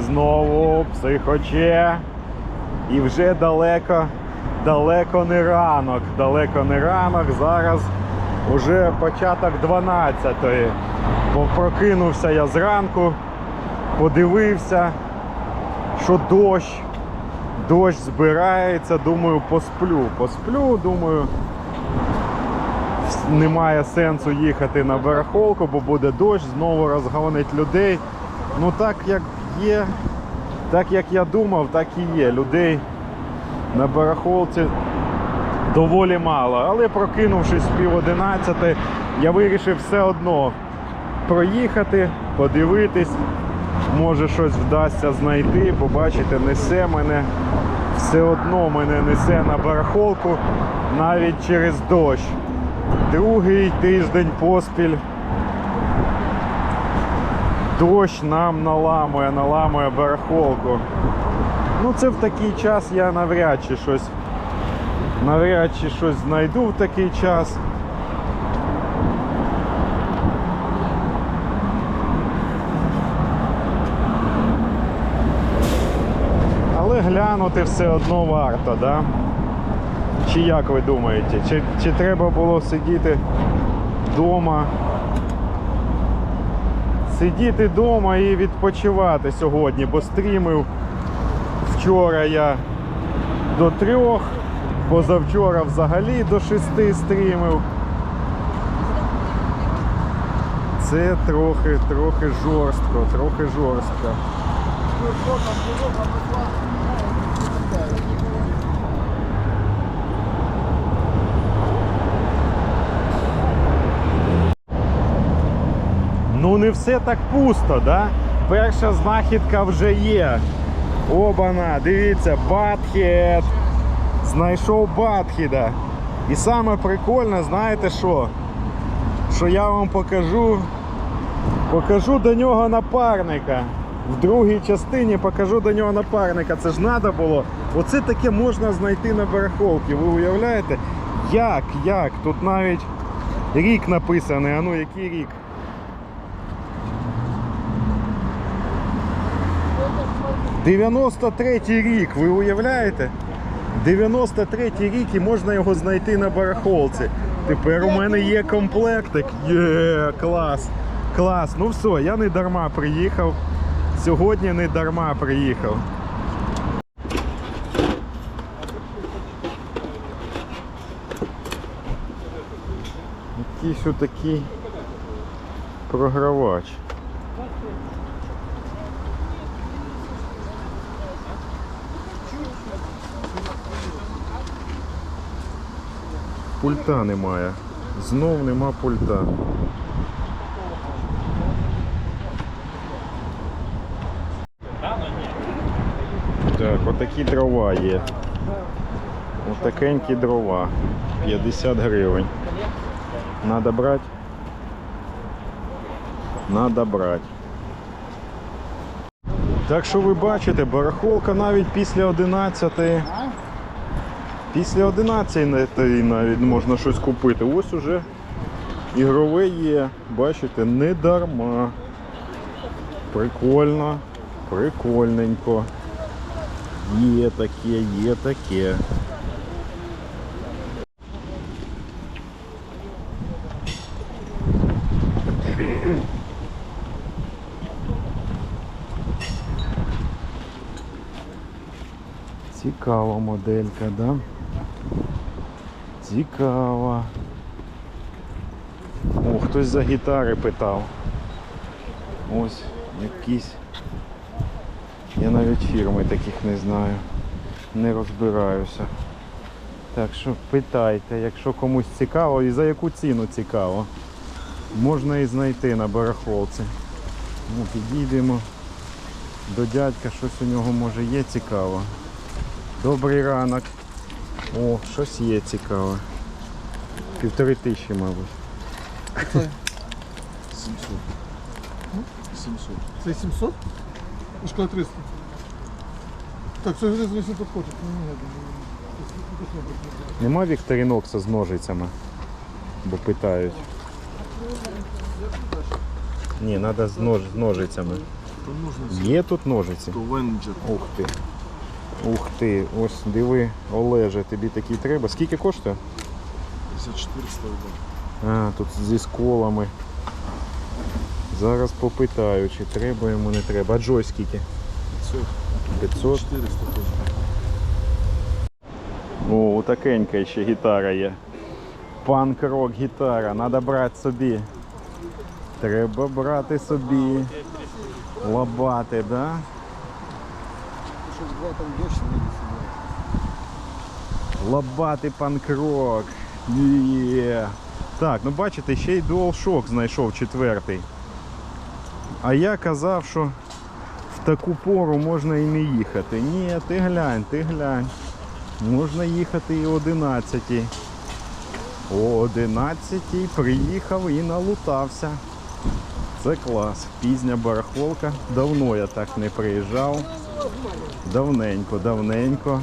Знову Психоче. І вже далеко, далеко не ранок. Далеко не ранок. Зараз уже початок 12-ї. Бо Прокинувся я зранку, подивився, що дощ. Дощ збирається, думаю, посплю. Посплю, думаю, немає сенсу їхати на барахолку, бо буде дощ, знову розгонить людей. Ну так як є, так як я думав, так і є. Людей на барахолці доволі мало. Але прокинувшись пів одинадцяти, я вирішив все одно проїхати, подивитись. Може щось вдасться знайти, побачите, несе мене. Все одно мене несе на барахолку навіть через дощ. Другий тиждень поспіль. Дощ нам наламує, наламує барахолку. Ну це в такий час я навряд чи щось навряд чи щось знайду в такий час. Але глянути все одно варто, да? Чи як ви думаєте? Чи, чи треба було сидіти вдома? Сидіти вдома і відпочивати сьогодні, бо стрімив вчора я до трьох, позавчора взагалі до шести стрімив. Це трохи, трохи жорстко, трохи жорстко. Ну не все так пусто, да? Перша знахідка вже є. Обана, дивіться, батхед. Знайшов батхіда. І саме прикольне, знаєте що? Що я вам покажу. Покажу до нього напарника. В другій частині покажу до нього напарника. Це ж треба було. Оце таке можна знайти на барахолці. Ви уявляєте? Як? Як? Тут навіть рік написаний. А ну який рік? Дев'яносто третій рік, ви уявляєте? 93-й рік і можна його знайти на барахолці. Тепер у мене є комплектик. Є, клас. Клас. Ну все, я не дарма приїхав. Сьогодні не дарма приїхав. Якийсь отакий програвач. Пульта немає. Знов нема пульта. Так, отакі дрова є. Отакенькі дрова. 50 гривень. Надо брати? Надо брати. Так що ви бачите, барахолка навіть після 11 Після 11 навіть можна щось купити. Ось уже ігрове є. Бачите, не дарма. Прикольно, прикольненько. Є таке, є таке. Цікава моделька, да? Цікава. О, хтось за гітари питав. Ось якісь. Я навіть фірми таких не знаю. Не розбираюся. Так що питайте, якщо комусь цікаво і за яку ціну цікаво. Можна і знайти на барахолці. Ну, підійдемо до дядька, щось у нього може є цікаво. Добрий ранок. О, щось є цікаве. Півтори тисячі, мабуть. 700. 700. Це 700? І школа 300. Так, це вже звісно підходить. Ну. Нема Вікторінокса з ножицями, бо питають. Ні, треба з, нож, з ножицями. Є тут ножиці? Ух ти. Ух ти. Ось диви, Олеже, тобі такий треба. Скільки коштує? 5400 рублей. А, тут зі сколами. Зараз попитаю, чи треба йому не треба. А Джой скільки? 500. 500? 400 теж. О, такенька ще гітара є. Панк-рок гітара, треба брати собі. Треба брати собі. Лабати, да? Щоб два там дощ не. Лабати панк-рок. Є. Так, ну бачите, ще й DualShock знайшов четвертий. А я казав, що в таку пору можна і не їхати. Ні, ти глянь, ти глянь. Можна їхати і о 11. О 11 приїхав і налутався. Це клас. Пізня барахолка. Давно я так не приїжджав. Давненько, давненько.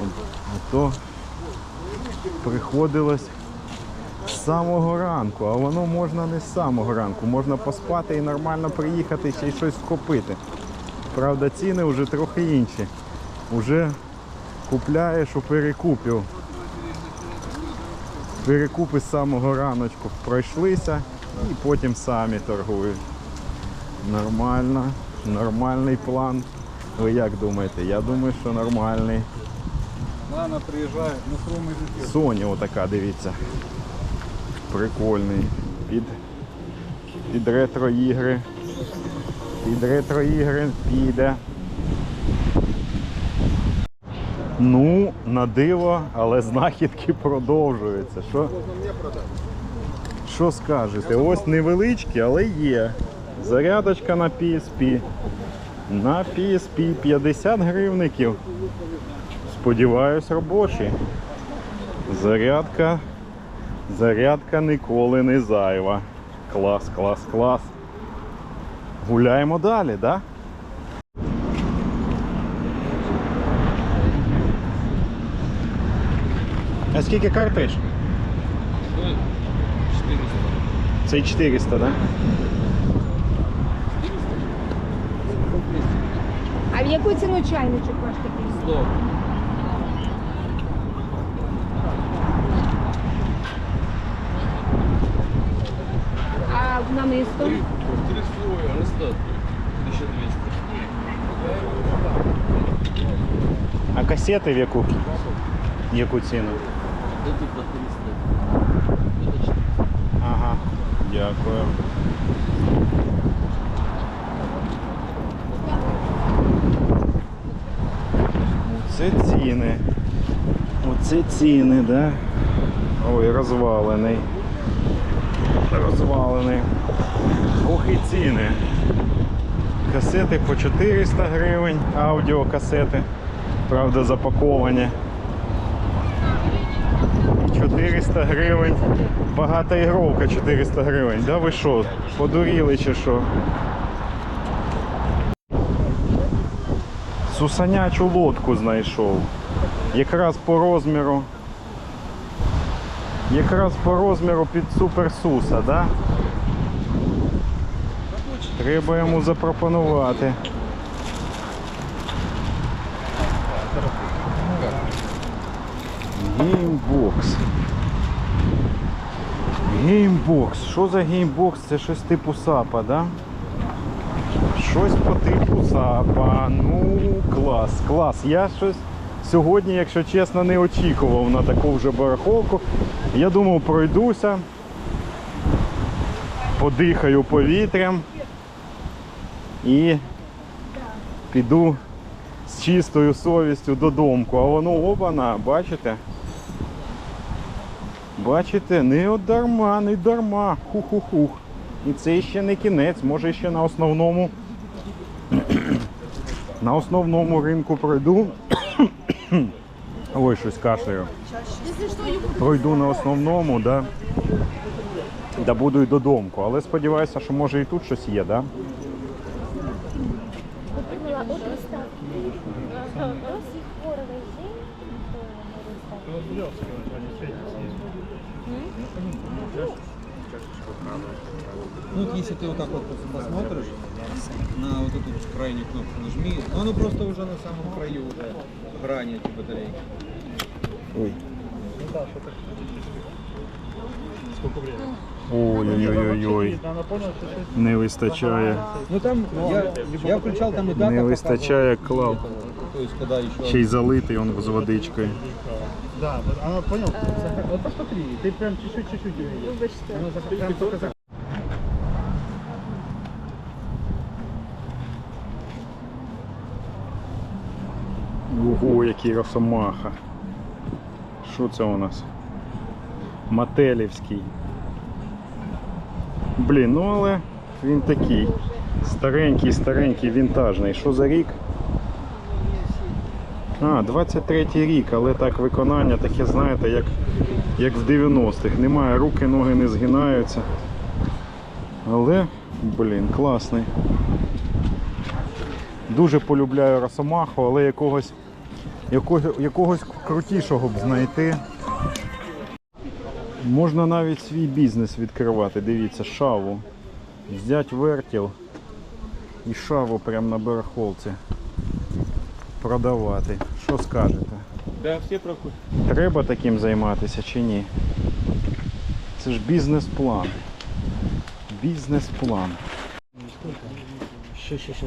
А то приходилось з самого ранку, а воно можна не з самого ранку. Можна поспати і нормально приїхати ще й щось скупити. Правда, ціни вже трохи інші. Уже купляєш у перекупів. Перекупи з самого раночку пройшлися і потім самі торгують. Нормально, нормальний план. Ви як думаєте? Я думаю, що нормальний. Вона приїжджає на своєму житті. Соня отака, дивіться. Прикольний. Під, під ретро ігри. Під ретро ігри піде. Ну, на диво, але знахідки продовжуються. Що, що скажете? Ось невеличкі, але є. Зарядочка на PSP. На PSP 50 гривників. Сподіваюсь, робочі. Зарядка. Зарядка ніколи не зайва. Клас, клас, клас. Гуляємо далі, да? А скільки картридж? 400. Це 400, да? А в яку ціну чайничок ваш такий? 100. А намисто? 300, а не 100. 1200. А касети в яку? Яку ціну? Это по 300. Ага, дякую. Це ціни. Оце ціни, да? Ой, розвалений. Розвалений. Ох і ціни. Касети по 400 гривень, аудіокасети. Правда, запаковані. 400 гривень. Багата ігровка 400 гривень. Да ви що? Подуріли чи що? Сусанячу лодку знайшов. Якраз по розміру. Якраз по розміру під суперсуса, да? Треба йому запропонувати. Геймбокс. Геймбокс. Що за геймбокс? Це щось типу САПа, да? Щось по типу. Ну, клас, клас. Я щось сьогодні, якщо чесно, не очікував на таку вже барахолку. Я думав, пройдуся, подихаю повітрям і піду з чистою совістю додому. А воно обана, бачите? Бачите, не от дарма, не дарма. Хух-хух-хух. І це ще не кінець, може ще на основному. На основному ринку пройду. Ой, щось кашляю. Пройду на основному, да. Да буду й додому. Але сподіваюся, що може і тут щось є, да? Купила Ну, вот если ты вот так вот посмотришь на вот эту крайнюю кнопку нажми, ну, оно просто уже на самом краю уже грани эти батарейки. Ой. Ой-ой-ой-ой. Не вистачає. Ну там я, я включал там и дата Не вистачає клав. То есть когда еще... Ще й залитий он з водичкою. Да, она понял. Вот посмотри, ты прям чуть-чуть, чуть-чуть увидишь. Ого, який росомаха. Що це у нас? Мателівський. Блін, ну але він такий. Старенький, старенький, вінтажний. Що за рік? А, 23-й рік, але так виконання таке, знаєте, як, як в 90-х. Немає руки, ноги не згинаються. Але, блін, класний. Дуже полюбляю Росомаху, але якогось, якогось, якогось крутішого б знайти. Можна навіть свій бізнес відкривати. Дивіться, шаву. Взять вертіл і шаву прямо на барахолці продавати. Що скажете? Да, все проходят. Треба таким займатися чи ні? Це ж бізнес-план. Бізнес-план. Ще, ще, ще.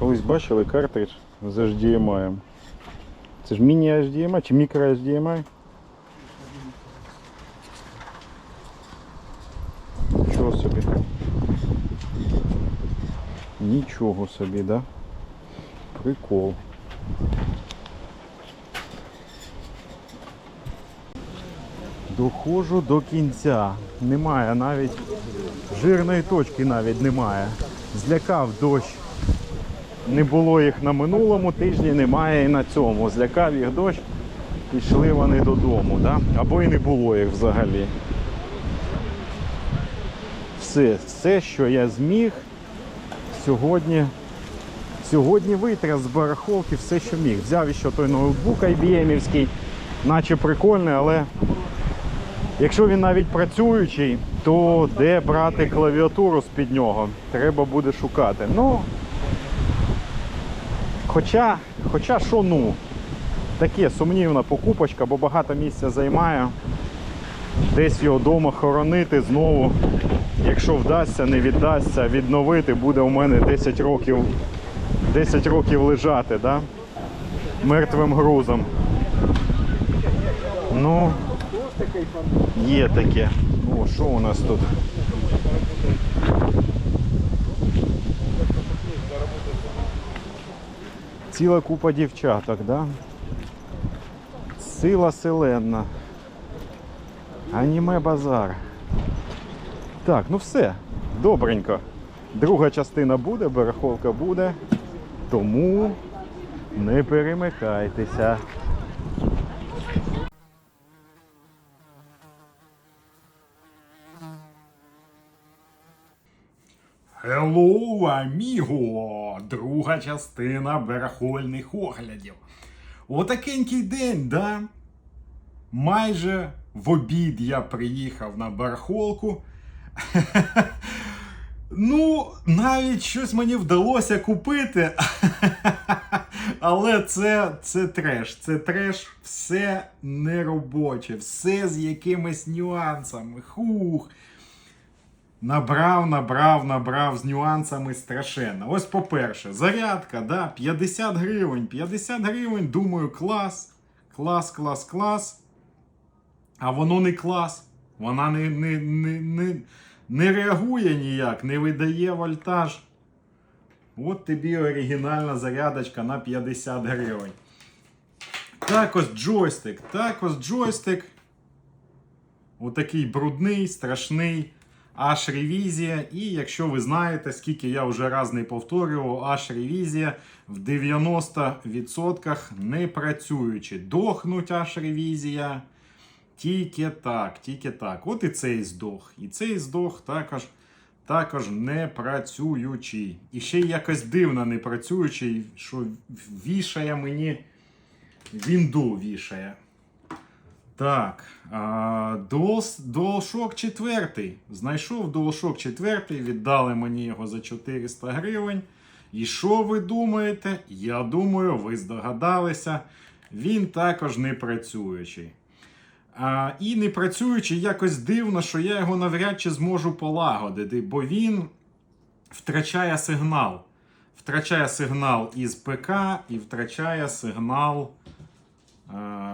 Колись бачили картридж з HDMI. Це ж міні-HDMI чи мікро-HDMI? Нічого собі. Нічого собі, да? Прикол. Доходжу до кінця. Немає навіть жирної точки навіть немає. Злякав дощ. Не було їх на минулому тижні, немає і на цьому. Злякав їх дощ, пішли вони додому, да? або і не було їх взагалі. Все, все, що я зміг сьогодні. Сьогодні витряс з барахолки все, що міг. Взяв ще той ноутбук IBM-івський, наче прикольний, але якщо він навіть працюючий, то де брати клавіатуру з-під нього? Треба буде шукати. Ну, Хоча, хоча що ну, таке сумнівна покупочка, бо багато місця займає. Десь його вдома хоронити знову. Якщо вдасться, не віддасться, відновити, буде у мене 10 років, 10 років лежати, да? мертвим грузом. Ну, є таке. О, що у нас тут? Ціла купа дівчаток, да? Сила селенна. Аніме базар. Так, ну все, добренько. Друга частина буде, барахолка буде. Тому не перемикайтеся. Hello, аміго! Друга частина барахольних оглядів. Отакенький день, да? Майже в обід я приїхав на барахолку. Ну, навіть щось мені вдалося купити. Але це, це треш. Це треш, все неробоче, все з якимись нюансами. Хух. Набрав, набрав, набрав з нюансами страшенно. Ось по-перше, зарядка, да, 50 гривень. 50 гривень, думаю, клас. Клас, клас, клас. А воно не клас. Вона не, не, не, не, не реагує ніяк, не видає вольтаж. От тобі оригінальна зарядочка на 50 гривень. Так ось джойстик. Так ось джойстик. Отакий брудний, страшний. Аж ревізія. І якщо ви знаєте, скільки я вже раз не повторював, аж ревізія в 90% не працюючи. Дохнуть аж ревізія. Тільки так, тільки так. От і цей здох. І цей здох також, також не працюючий. І ще якось дивно не працюючий, що вішає мені. Вінду вішає. Так, DualShock 4. Знайшов DualShock 4, віддали мені його за 400 гривень. І що ви думаєте? Я думаю, ви здогадалися, він також не працюючий. А, і не працюючий якось дивно, що я його навряд чи зможу полагодити, бо він втрачає сигнал. Втрачає сигнал із ПК і втрачає сигнал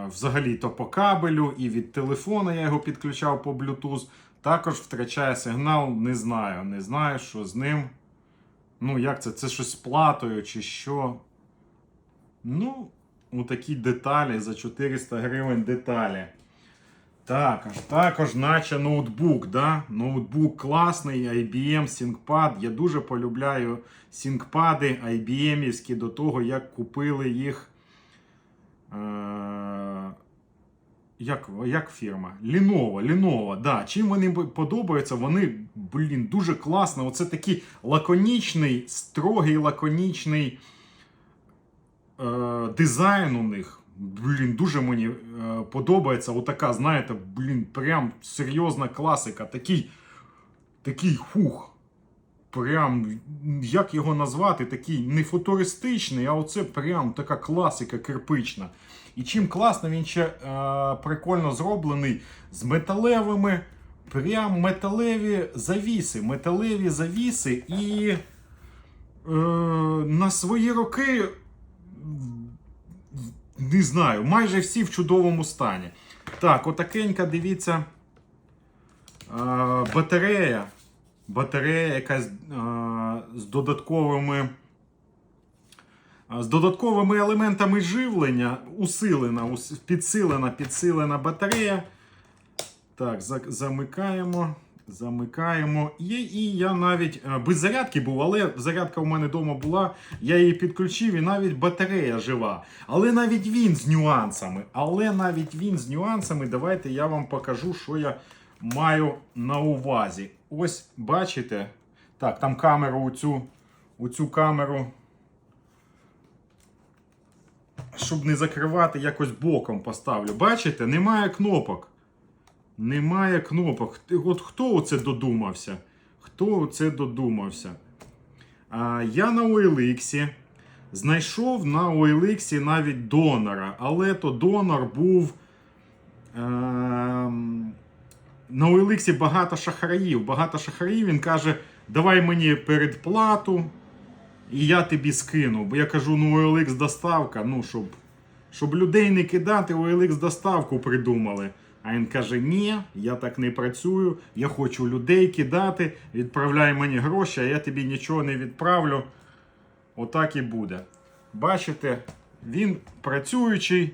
взагалі-то по кабелю, і від телефона я його підключав по Bluetooth. Також втрачає сигнал, не знаю. Не знаю, що з ним. Ну, як це? Це щось з платою чи що. Ну, у такі деталі за 400 гривень деталі. Також, також, наче ноутбук, да? Ноутбук класний, IBM ThinkPad. Я дуже полюбляю ThinkPad IBM-івські до того, як купили їх. Е- як, як фірма? Lenovo, Lenovo, да. Чим вони подобаються? Вони, блін, дуже класно. Оце такий лаконічний, строгий, лаконічний е, дизайн у них. Блін, дуже мені е, подобається. Отака, знаєте, блін, прям серйозна класика. Такий, такий хух. Прям, як його назвати, такий не футуристичний, а оце прям така класика кирпична. І чим класно, він ще е, прикольно зроблений з металевими, прям металеві завіси. Металеві завіси і е, на свої роки не знаю, майже всі в чудовому стані. Так, отакенька, дивіться. е, Батарея. Батарея якась з додатковими. З додатковими елементами живлення усилена, підсилена, підсилена батарея. Так, замикаємо. Замикаємо. І, і я навіть е, без зарядки був, але зарядка у мене вдома була. Я її підключив, і навіть батарея жива. Але навіть він з нюансами. Але навіть він з нюансами. Давайте я вам покажу, що я маю на увазі. Ось бачите. Так, там камеру у цю, у цю камеру. Щоб не закривати, якось боком поставлю. Бачите, немає кнопок. Немає кнопок. От хто оце додумався? Хто оце додумався? А, я на OLX знайшов на OLX навіть донора, але то донор був. Ем, на OLX багато шахраїв. Багато шахраїв. Він каже: давай мені передплату, і я тобі скину. Бо я кажу, ну OLX доставка, ну, щоб, щоб людей не кидати, OLX доставку придумали. А він каже: ні, я так не працюю, я хочу людей кидати, відправляй мені гроші, а я тобі нічого не відправлю. Отак і буде. Бачите, він працюючий,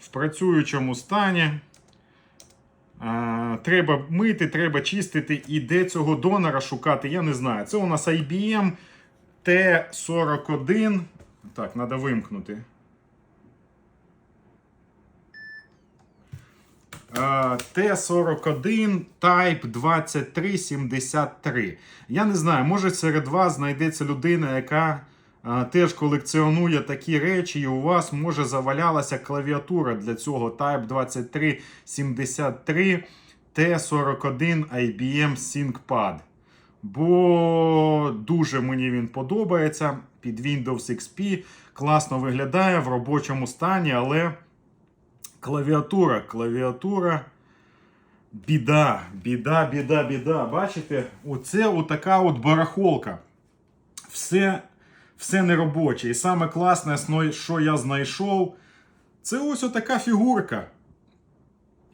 в працюючому стані. Треба мити, треба чистити. І де цього донора шукати, я не знаю. Це у нас IBM T41. Так, треба вимкнути. Т-41 Type 2373. Я не знаю, може серед вас знайдеться людина, яка теж колекціонує такі речі, і у вас може завалялася клавіатура для цього Type 2373 T41 IBM ThinkPad. Бо дуже мені він подобається під Windows XP. Класно виглядає в робочому стані, але клавіатура, клавіатура. Біда, біда, біда, біда. Бачите, оце отака от барахолка. Все, все неробоче. І саме класне, що я знайшов, це ось отака фігурка.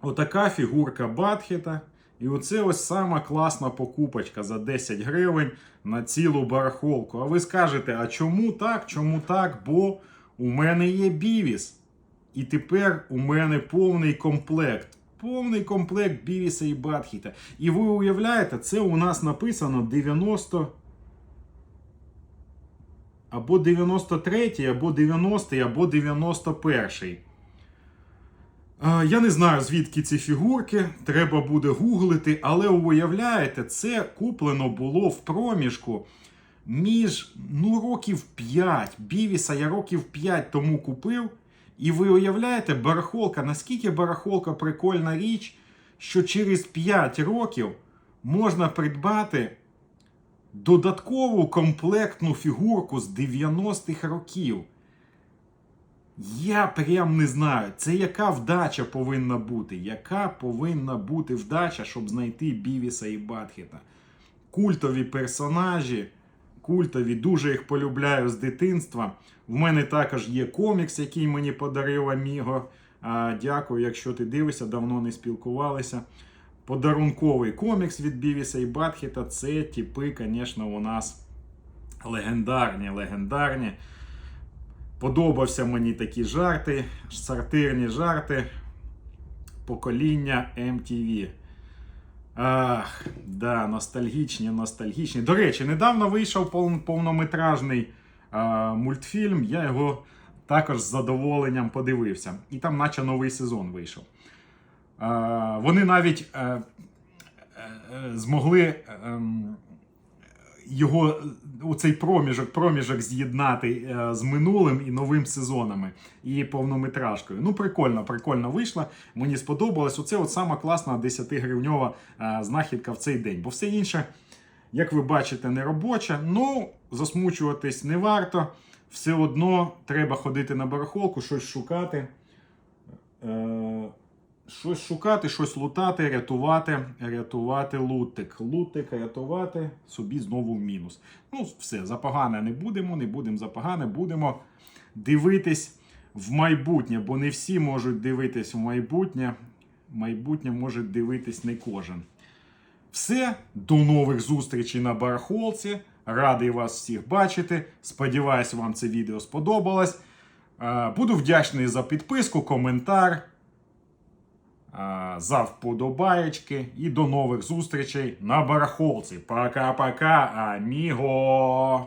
Отака фігурка Батхета. І оце ось сама класна покупочка за 10 гривень на цілу барахолку. А ви скажете, а чому так? Чому так? Бо у мене є бівіс. І тепер у мене повний комплект. Повний комплект Бівіса і Батхіта. І ви уявляєте, це у нас написано 90. Або 93-й, або 90-й, або 91. А, Я не знаю, звідки ці фігурки, треба буде гуглити, але уявляєте, це куплено було в проміжку між ну, років 5. Бівіса я років 5 тому купив. І ви уявляєте, барахолка, наскільки барахолка прикольна річ, що через 5 років можна придбати додаткову комплектну фігурку з 90-х років. Я прям не знаю, це яка вдача повинна бути. Яка повинна бути вдача, щоб знайти Бівіса і Батхіта. Культові персонажі, культові, дуже їх полюбляю з дитинства. В мене також є комікс, який мені подарив Аміго. Дякую, якщо ти дивишся, давно не спілкувалися. Подарунковий комікс від Бівіса і Батхіта. Це типи, звісно, у нас легендарні, легендарні. Подобався мені такі жарти, сортирні жарти покоління MTV. Ах, да, ностальгічні, ностальгічні. До речі, недавно вийшов повнометражний а, мультфільм. Я його також з задоволенням подивився. І там, наче новий сезон вийшов. А, вони навіть е, е, е, змогли. ем, його у цей проміжок, проміжок з'єднати е, з минулим і новим сезонами і повнометражкою. Ну, прикольно, прикольно вийшло. Мені сподобалось. Оце от сама класна 10-гривньова е, знахідка в цей день. Бо все інше, як ви бачите, не робоче. Ну, засмучуватись не варто. Все одно треба ходити на барахолку, щось шукати. Щось шукати, щось лутати, рятувати, рятувати лутик. Лутик, рятувати, собі знову в мінус. Ну, все, за погане не будемо, не будемо за погане, будемо дивитись в майбутнє, бо не всі можуть дивитись в майбутнє. Майбутнє може дивитись не кожен. Все, до нових зустрічей на барахолці. Радий вас всіх бачити. Сподіваюсь, вам це відео сподобалось. Е, Буду вдячний за підписку, коментар за вподобаєчки і до нових зустрічей на барахолці. Пока-пока, аміго!